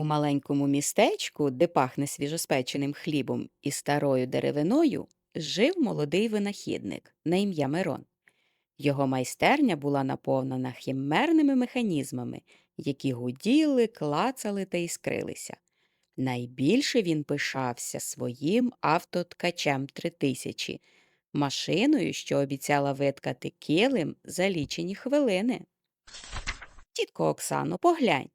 У маленькому містечку, де пахне свіжоспеченим хлібом і старою деревиною, жив молодий винахідник на ім'я Мирон. Його майстерня була наповнена хімерними механізмами, які гуділи, клацали та іскрилися. Найбільше він пишався своїм автоткачем 3000, машиною, що обіцяла виткати килим за лічені хвилини. Тітко Оксано, поглянь.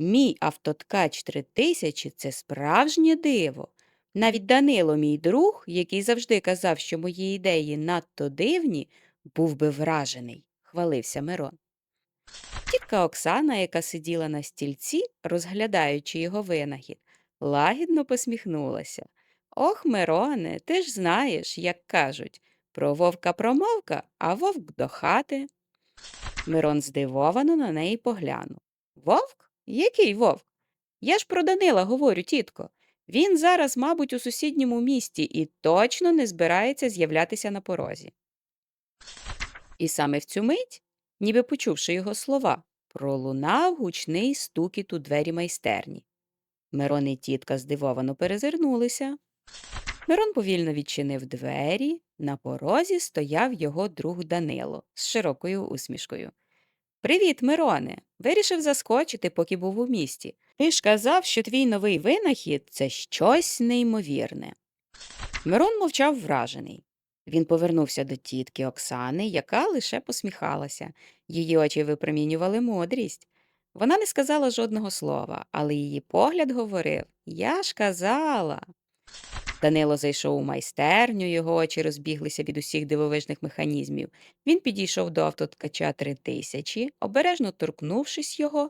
Мій автоткач 3000 – це справжнє диво. Навіть Данило, мій друг, який завжди казав, що мої ідеї надто дивні, був би вражений, хвалився Мирон. Тітка Оксана, яка сиділа на стільці, розглядаючи його винахід, лагідно посміхнулася. Ох, Мироне, ти ж знаєш, як кажуть, про вовка промовка, а вовк до хати. Мирон здивовано на неї поглянув. Вовк? Який вовк? Я ж про Данила говорю, тітко. Він зараз, мабуть, у сусідньому місті і точно не збирається з'являтися на порозі. І саме в цю мить, ніби почувши його слова, пролунав гучний стукіт у двері майстерні. Мирон і тітка здивовано перезирнулися. Мирон повільно відчинив двері. На порозі стояв його друг Данило з широкою усмішкою. Привіт, Мироне. Вирішив заскочити, поки був у місті. Ти ж казав, що твій новий винахід це щось неймовірне. Мирон мовчав вражений. Він повернувся до тітки Оксани, яка лише посміхалася. Її очі випромінювали мудрість. Вона не сказала жодного слова, але її погляд говорив Я ж казала. Данило зайшов у майстерню, його очі розбіглися від усіх дивовижних механізмів. Він підійшов до автоткача 3000, обережно торкнувшись його.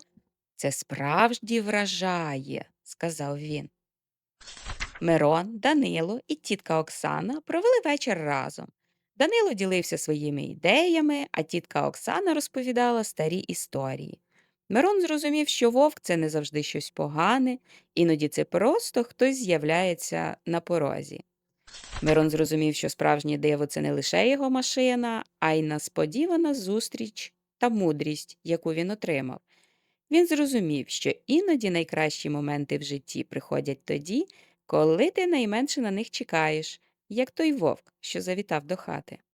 Це справді вражає, сказав він. Мирон, Данило і тітка Оксана провели вечір разом. Данило ділився своїми ідеями, а тітка Оксана розповідала старі історії. Мирон зрозумів, що вовк це не завжди щось погане, іноді це просто хтось з'являється на порозі. Мирон зрозумів, що справжнє диво це не лише його машина, а й несподівана зустріч та мудрість, яку він отримав. Він зрозумів, що іноді найкращі моменти в житті приходять тоді, коли ти найменше на них чекаєш, як той вовк, що завітав до хати.